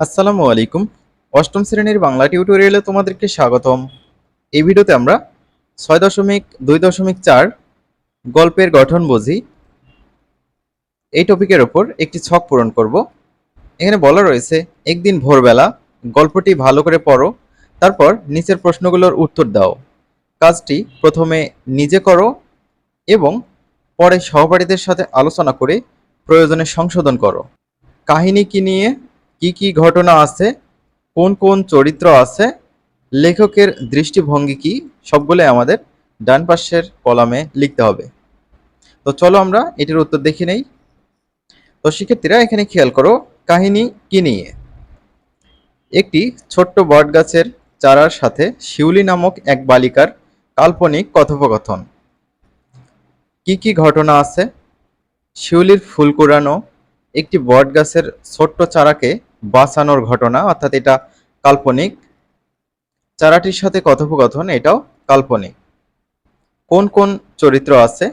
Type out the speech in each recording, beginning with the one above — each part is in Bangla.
আসসালামু আলাইকুম। অষ্টম শ্রেণির বাংলা টিউটোরিয়ালে তোমাদেরকে স্বাগতম। এই ভিডিওতে আমরা ছয় দশমিক দুই দশমিক চার গল্পের গঠন বুঝি। এই টপিকের ওপর একটি ছক পূরণ করব। এখানে বলা রয়েছে, একদিন ভোরবেলা গল্পটি ভালো করে পড়ো, তারপর নিচের প্রশ্নগুলোর উত্তর দাও। কাজটি প্রথমে নিজে করো এবং পরে সহপাঠীদের সাথে আলোচনা করে প্রয়োজনে সংশোধন করো। কাহিনী কি নিয়ে কি কি ঘটনা আছে, কোন কোন চরিত্র আছে, লেখকের দৃষ্টিভঙ্গি কি সবগুলো আমাদের ডান পাশের কলামে লিখতে হবে। তো চলো আমরা এটির উত্তর দেখে নেই। তো শিক্ষার্থীরা, এখানে খেয়াল করো, কাহিনী কি নিয়ে? একটি ছোট্ট বটগাছের চারার সাথে শিউলি নামক এক বালিকার কাল্পনিক কথোপকথন। কি কি ঘটনা আছে? শিউলির ফুল কুড়ানো একটি বটগাছের ছোট্ট চারাকে বাঁচানোর ঘটনা, অর্থাৎ এটা কাল্পনিক। চারাটির সাথে কথোপকথন, এটাও কাল্পনিক। কোন কোন চরিত্র আছে?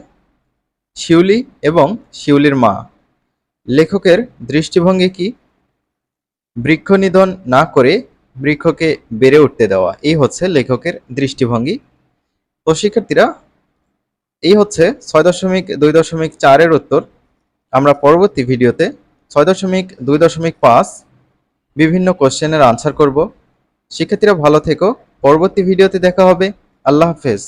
শিউলি এবং শিউলির মা। লেখকের দৃষ্টিভঙ্গি কি? বৃক্ষ নিধন না করে বৃক্ষকে বেড়ে উঠতে দেওয়া, এই হচ্ছে লেখকের দৃষ্টিভঙ্গি। তো শিক্ষার্থীরা, এই হচ্ছে ছয় দশমিক দুই দশমিক চারের উত্তর। আমরা পরবর্তী ভিডিওতে ছয় দশমিক দুই দশমিক পাঁচ বিভিন্ন কোশ্চেনের আনসার করব। শিক্ষার্থীরা ভালো থেকো। পরবর্তী ভিডিওতে দেখা হবে। আল্লাহ হাফেজ।